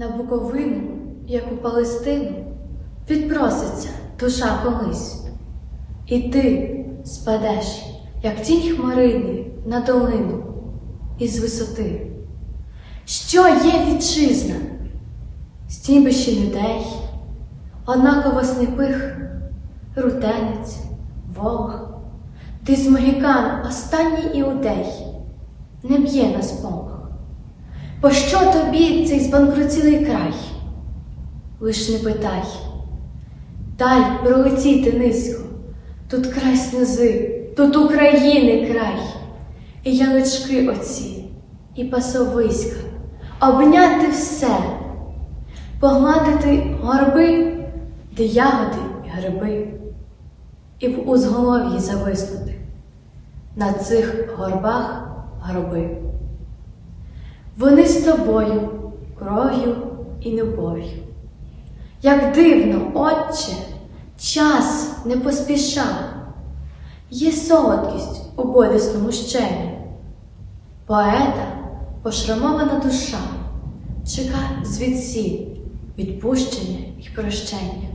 На Буковину, як у Палестину, відпроситься душа колись. І ти спадеш, як тінь хмарини на долину із висоти. Що є вітчизна? Стійбище людей, однаково сліпих, рутенець, волг, ти з могікан останній іудей, не б'є на сполох. Пощо тобі цей збанкрутілий край? Лиш не питай, дай пролетіти низько, тут край сльози, тут України край, і ялички оці, і пасовиська, обняти все, погладити горби, де ягоди і гриби, і в узголов'ї зависнути. На цих горбах гроби. Вони з тобою, кров'ю і любов'ю. Як дивно, Отче, час не поспіша, є солодкість у болісному щемі. Поета пошрамована душа чека звідсіль відпущення й прощення.